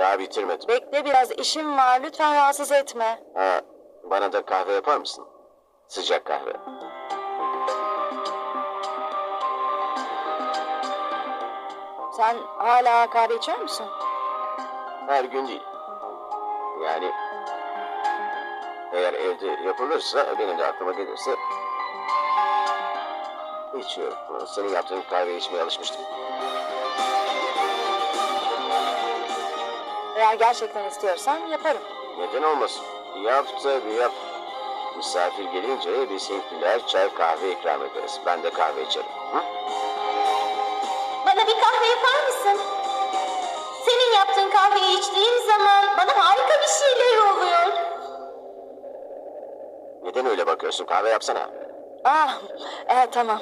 Daha bitirmedim. Bekle biraz işim var. Lütfen rahatsız etme. Ha, bana da kahve yapar mısın? Sıcak kahve. Sen hala kahve içiyor musun? Her gün değil. Yani eğer evde yapılırsa benim de aklıma gelirse içiyorum. Senin yaptığın kahve içmeye alışmıştım. Eğer gerçekten istiyorsan yaparım. Neden olmasın? Yap tabii yap. Misafir gelince biz Hintliler çay kahve ikram ederiz. Ben de kahve içerim. Hı? Bana bir kahve yapar mısın? Senin yaptığın kahveyi içtiğim zaman bana harika bir şeyler oluyor. Neden öyle bakıyorsun? Kahve yapsana. Ah, evet tamam.